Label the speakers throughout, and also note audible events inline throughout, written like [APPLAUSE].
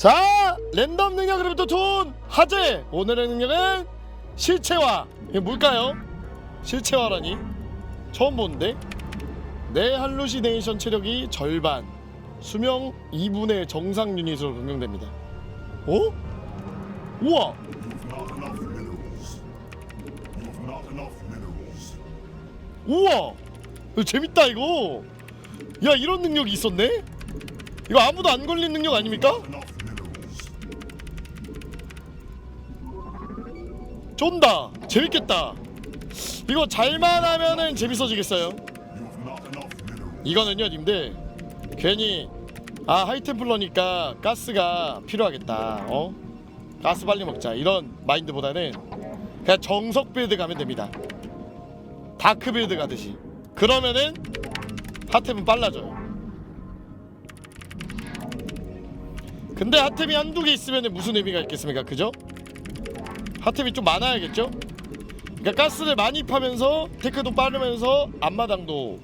Speaker 1: 자 랜덤 능력으로부터 돈 하재. 오늘의 능력은 실체화. 이게 뭘까요? 실체화라니? 처음 보는데? 내 할루시네이션 체력이 절반. 수명 2분의 정상 유닛으로 변경됩니다. 어? 우와! 우와! 이거 재밌다 이거. 야 이런 능력이 있었네? 이거 아무도 안 걸린 능력 아닙니까? 쫀다. 재밌겠다. 이거 잘만 하면은 재밌어지겠어요? 이거는요 님들. 괜히 아 하이템플러니까 가스가 필요하겠다. 어? 가스 빨리 먹자. 이런 마인드보다는 그냥 정석 빌드 가면 됩니다. 다크 빌드 가듯이. 그러면은 핫템은 빨라져요. 근데 핫템이 한두 개 있으면 무슨 의미가 있겠습니까? 그죠? 핫템이 좀 많아야겠죠? 그러니까 가스를 많이 파면서 테크도 빠르면서 앞마당도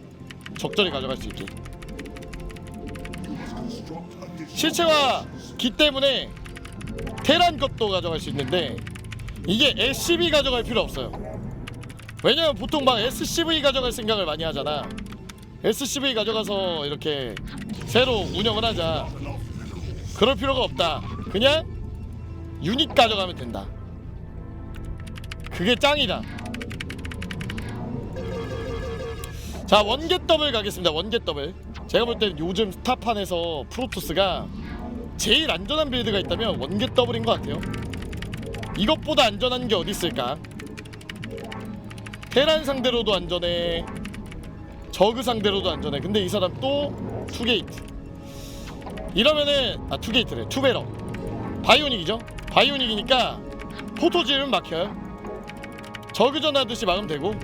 Speaker 1: 적절히 가져갈 수 있게. 실체화 기 때문에 테란 것도 가져갈 수 있는데 이게 SCV 가져갈 필요 없어요. 왜냐면 보통 막 SCV 가져갈 생각을 많이 하잖아. SCV 가져가서 이렇게 새로 운영을 하자. 그럴 필요가 없다. 그냥 유닛 가져가면 된다 그게 짱이다. 자 원겟 더블 가겠습니다. 원겟 더블. 제가 볼 때는 요즘 스타판에서 프로토스가 제일 안전한 빌드가 있다면 원겟 더블인 것 같아요. 이것보다 안전한 게 어디 있을까? 테란 상대로도 안전해. 저그 상대로도 안전해. 근데 이 사람 또 투게이트. 이러면은 아 투게이트래. 투베러. 바이오닉이죠? 바이오닉이니까 포토지는 막혀요 저그전 하듯이 막으면 되고.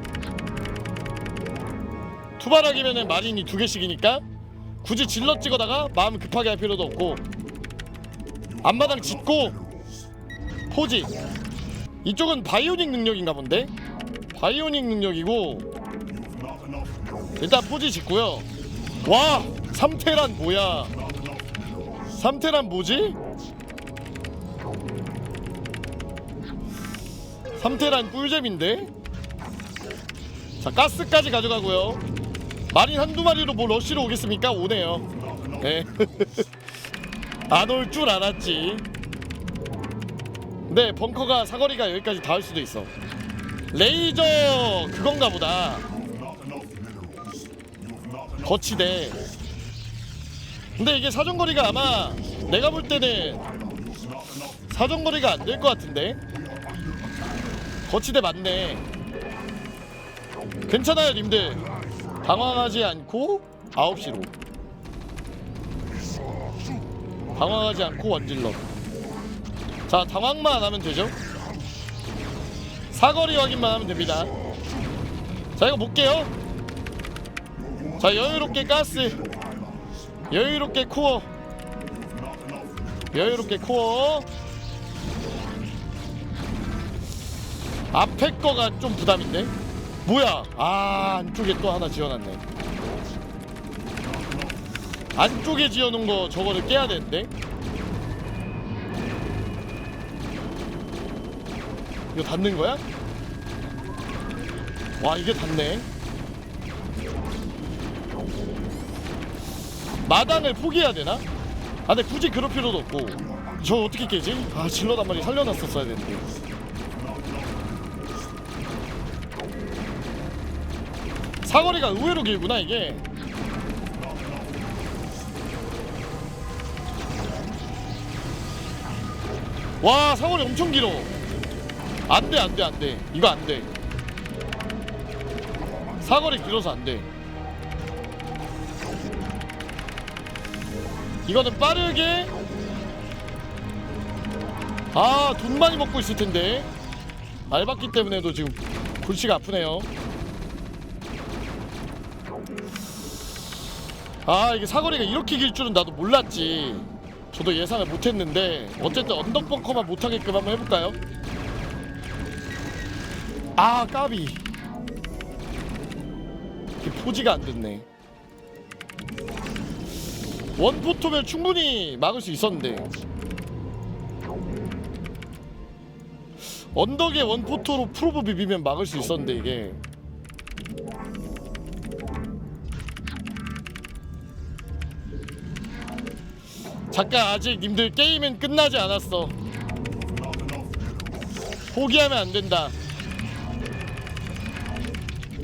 Speaker 1: 투바락이면은 마린이 두 개씩이니까 굳이 질러 찍어다가 마음 급하게 할 필요도 없고. 앞마당 짓고. 포지. 이쪽은 바이오닉 능력인가 본데? 바이오닉 능력이고. 일단 포지 짓고요. 와 삼테란 뭐야? 삼테란 뭐지? 삼테란 꿀잼인데? 자 가스까지 가져가고요. 마린 한두 마리로 뭐 러쉬로 오겠습니까? 오네요. 네. [LAUGHS] 안 올 줄 알았지. 근데 벙커가 사거리가 여기까지 닿을 수도 있어. 레이저 그건가 보다. 거치대. 근데 이게 사정거리가 아마 내가 볼 때는 사정거리가 안 될 것 같은데 거치대 맞네. 괜찮아요 님들. 당황하지 않고 9시로. 당황하지 않고 원질러. 자 당황만 안 하면 되죠? 사거리 확인만 하면 됩니다. 자 이거 볼게요. 자 여유롭게 가스. 여유롭게 코어. 여유롭게 코어 앞에 거가 좀 부담인데? 뭐야? 아 안쪽에 또 하나 지어놨네. 안쪽에 지어놓은 거 저거를 깨야 되는데? 이거 닿는 거야? 와 이게 닿네. 마당을 포기해야 되나? 아 근데 굳이 그럴 필요도 없고. 저 어떻게 깨지? 아한 마리 살려놨었어야 되는데 사거리가 의외로 길구나 이게. 와 사거리 엄청 길어. 안돼 안돼 안돼. 이거 안돼. 사거리 길어서 안돼. 이거는 빠르게. 아 돈 많이 먹고 있을 텐데. 알받기 때문에도 지금 골치가 아프네요 아 이게 사거리가 이렇게 길 줄은 나도 몰랐지. 저도 예상을 못했는데 어쨌든 언덕벙커만 못하게끔 한번 해볼까요? 아 까비. 포지가 안됐네. 원포토면 충분히 막을 수 있었는데. 언덕에 원포토로 프로브 비비면 막을 수 있었는데 이게. 잠깐 아직 님들 게임은 끝나지 않았어. 포기하면 안 된다.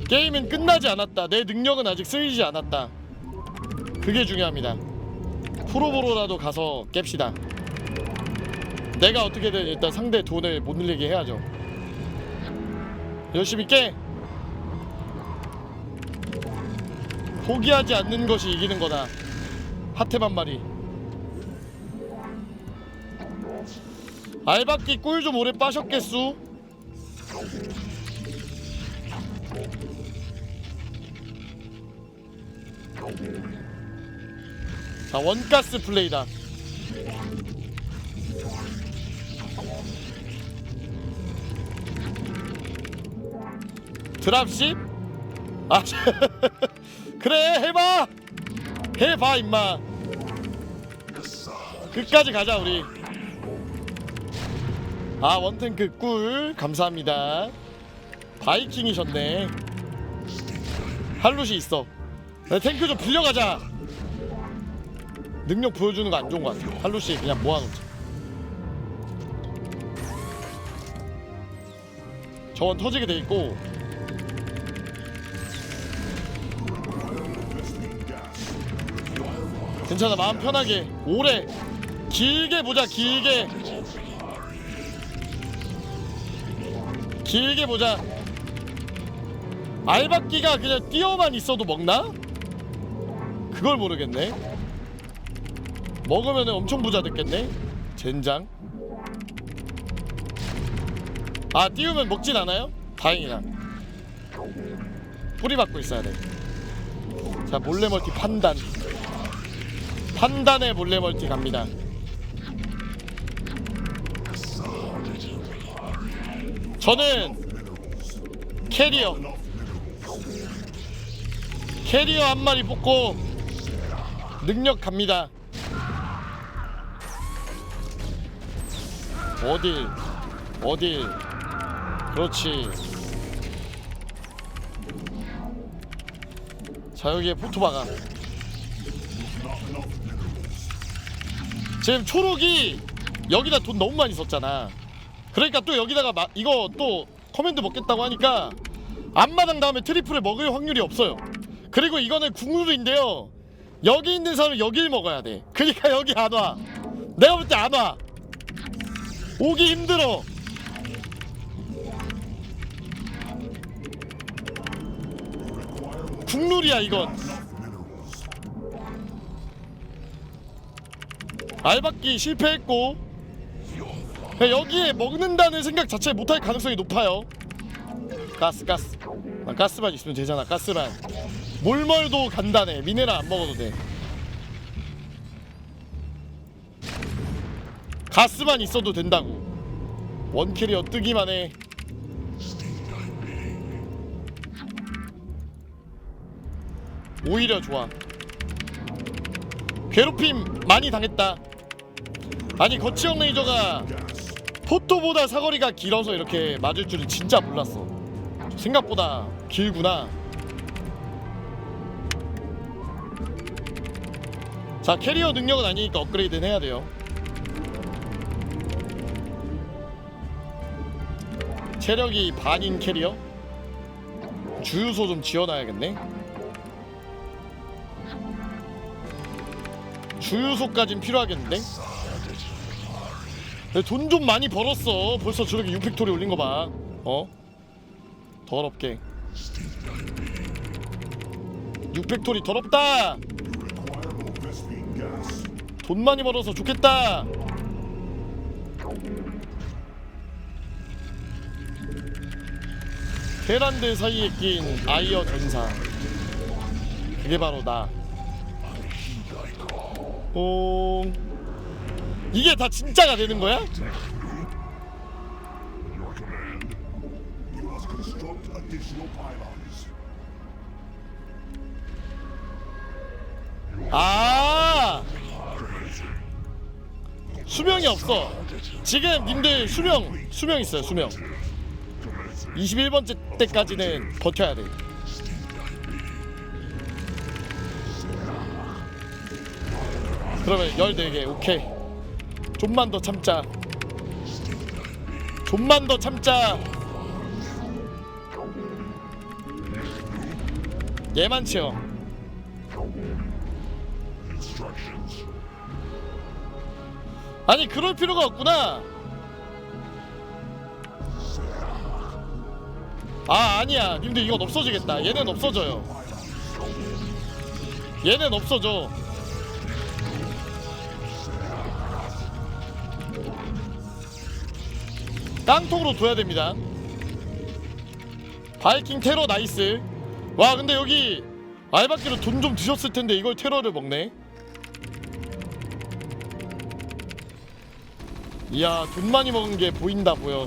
Speaker 1: 게임은 끝나지 않았다. 내 능력은 아직 쓰이지 않았다. 그게 중요합니다. 프로보로라도 가서 깹시다. 내가 어떻게든 일단 상대 돈을 못 늘리게 해야죠. 열심히 깨. 포기하지 않는 것이 이기는 거다. 하테만 말이 알바끼 꿀좀 오래 빠셨겠수? 자 원가스 플레이다 드랍십? 아 [LAUGHS] 그래 해봐 해봐 임마 끝까지 가자 우리 아 원탱크 꿀. 감사합니다. 바이킹이셨네. 할루시 있어. 네, 탱크 좀 빌려가자. 능력 보여주는 거 안 좋은 거 같아. 할루시 그냥 모아놓자 저원 터지게 돼 있고. 괜찮아 마음 편하게. 오래. 길게 보자 길게 길게 보자. 알박기가 그냥 뛰어만 있어도 먹나? 그걸 모르겠네. 먹으면 엄청 부자 됐겠네. 젠장. 아 띄우면 먹진 않아요? 다행이다. 뿌리 받고 있어야 돼자 몰래 멀티 판단. 판단에 몰래 멀티 갑니다 저는 캐리어. 캐리어 한 마리 뽑고 능력 갑니다. 어딜 어딜 그렇지. 자 여기에 포토바가. 지금 초록이 여기다 돈 너무 많이 썼잖아 그러니까 또 여기다가 마, 이거 또 커맨드 먹겠다고 하니까 앞마당 다음에 트리플을 먹을 확률이 없어요. 그리고 이거는 국룰인데요. 여기 있는 사람은 여길 먹어야 돼. 그러니까 [LAUGHS] 여기 안 와. 내가 볼 때 안 와. 오기 힘들어. 국룰이야 이건. 알박기 실패했고 여기에 먹는다는 생각 자체 못할 가능성이 높아요. 가스 가스. 아, 가스만 있으면 되잖아 가스만. 몰멀도 간단해 미네랄 안 먹어도 돼. 가스만 있어도 된다고. 원캐리어 뜨기만 해. 오히려 좋아. 괴롭힘 많이 당했다. 아니 거치형 레이저가 포토보다 사거리가 길어서 이렇게 맞을 줄은 진짜 몰랐어. 생각보다 길구나. 자 캐리어 능력은 아니니까 업그레이드는 해야 돼요. 체력이 반인 캐리어? 주유소 좀 지어놔야겠네. 주유소까진 필요하겠는데 돈 좀 많이 벌었어. 벌써 저렇게 6팩토리 올린 거 봐. 어? 더럽게. 6팩토리 더럽다! 돈 많이 벌어서 좋겠다! 테란들 사이에 낀 아이어 전사. 그게 바로 나. 오... 이게 다 진짜가 되는 거야? 아! 수명이 없어. 지금 님들 수명 수명 있어요 수명. 21번째 때까지는 버텨야 돼. 그러면 14개 오케이 좀만 더 참자. 좀만 더 참자. 얘만 치워. 아니 그럴 필요가 없구나. 아 아니야. 님들 이건 없어지겠다. 얘는 없어져요. 얘는 없어져 깡통으로 둬야 됩니다. 바이킹 테러 나이스. 와 근데 여기 알바끼로 돈 좀 드셨을 텐데 이걸 테러를 먹네. 이야 돈 많이 먹은 게 보인다 보여.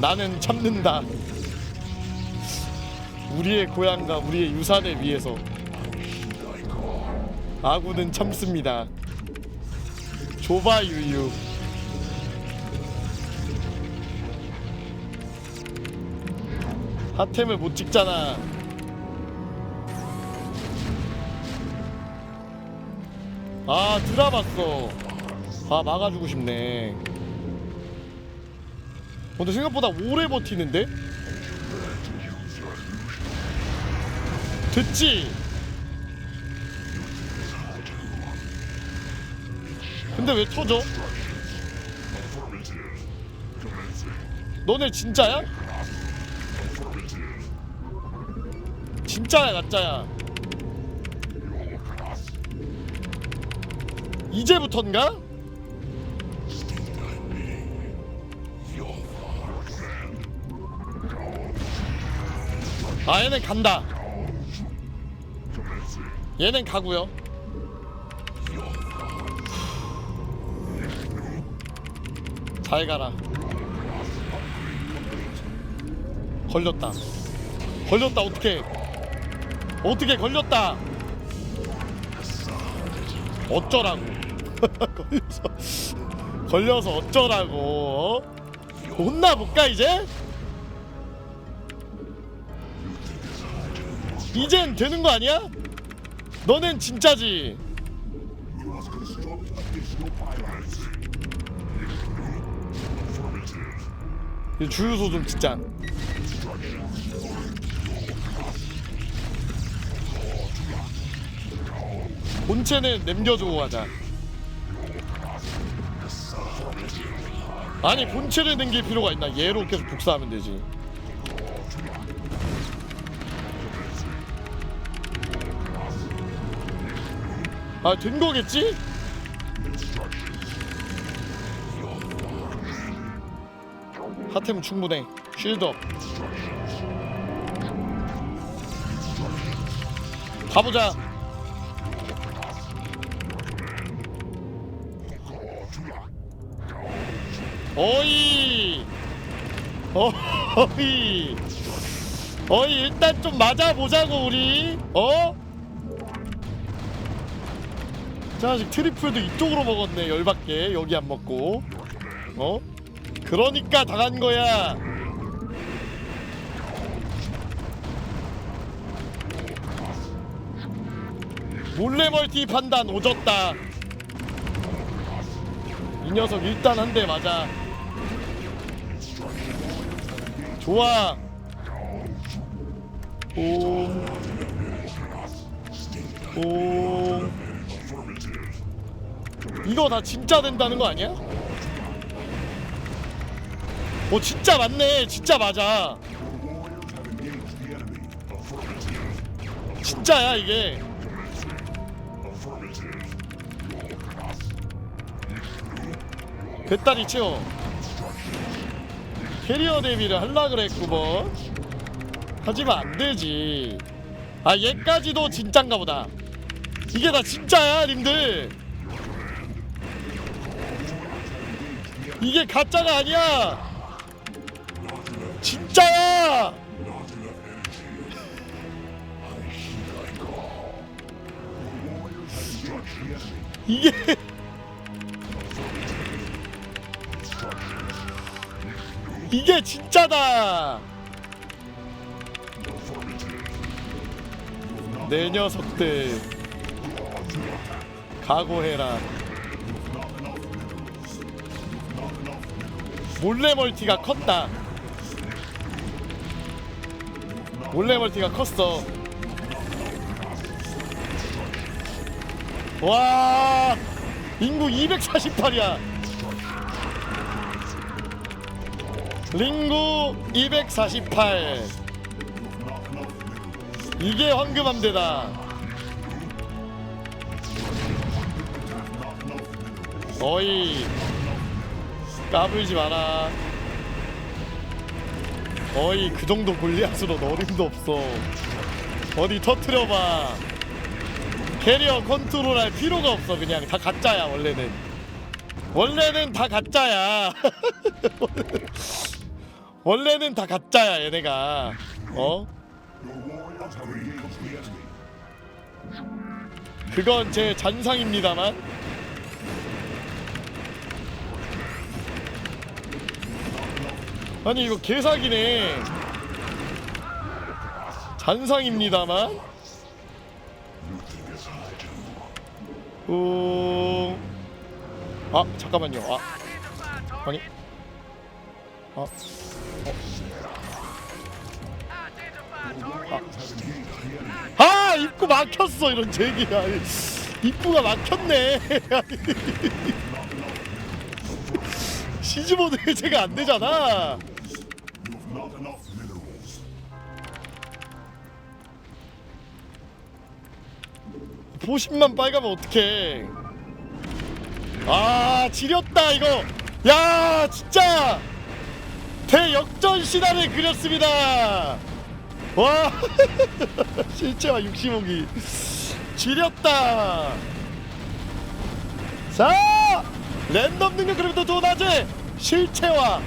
Speaker 1: 나는 참는다. 우리의 고향과 우리의 유산을 위해서 아구는 참습니다. 조바 유유. 핫템을 못 찍잖아. 아 들어봤어. 아 막아주고 싶네. 근데 생각보다 오래 버티는데? 듣지? 근데 왜 터져? 너네 진짜야? 진짜야 가짜야? 이제부턴가? 아 얘는 간다 얘는 가고요 잘 가라 걸렸다 걸렸다 어떻게 어떻게 걸렸다 어쩌라고 [LAUGHS] 걸려서 어쩌라고 어? 혼나 볼까 이제? 이젠 되는 거 아니야? 너넨 진짜지 주유소 좀 진짜. 본체는 남겨주고 가자. 아니 본체를 남길 필요가 있나? 얘로 계속 복사하면 되지. 아 된 거겠지? 하템은 충분해. 쉴드업 가보자. 어이. 어이. 어이 일단 좀 맞아보자고 우리. 어? 자 아직 트리플도 이쪽으로 먹었네 열받게. 여기 안 먹고. 어? 그러니까 당한 거야 몰래 멀티 판단 오졌다 이 녀석 일단 한 대 맞아 좋아 오. 오. 이거 다 진짜 된다는 거 아니야? 어 진짜 맞네. 진짜 맞아. 진짜야 이게. 배따리 채워. 캐리어 대비를 할라 그랬구먼. 하지만 안 되지. 아 얘까지도 진짠가 보다. 이게 다 진짜야 님들. 이게 가짜가 아니야 진짜야! 이게 이게 진짜다. 내 녀석들 각오해라. 몰래 멀티가 컸다. 몰래 멀티가 컸어. 와 인구 248이야. 링구 248. 이게 황금함대다. 어이 까불지 마라. 어이 그 정도 골리앗으로 어림도 없어. 어디 터트려봐. 캐리어 컨트롤할 필요가 없어 그냥 다 가짜야 원래는. 원래는 다 가짜야. [LAUGHS] 원래는 다 가짜야 얘네가. 어? 그건 제 잔상입니다만 아니 이거 개사기네. 잔상입니다만. 오... 아 잠깐만요. 아. 아니. 아. 어. 아. 입구 막혔어 이런 제기야. 입구가 막혔네. [LAUGHS] 시즈모드 해제가 안 되잖아 보신만 빨가면 어떡해. 아 지렸다 이거. 야 진짜. 대역전 신화를 그렸습니다. 와. [LAUGHS] 실체와 65기. 지렸다. 자 랜덤 능력 그래도 도나제. 실체화.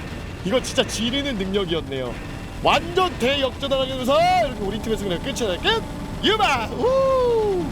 Speaker 1: 이거 진짜 지르는 능력이었네요. 완전 대역전을 하면서 이렇게 우리 팀의 승리를 끝이 끝! 유바! 우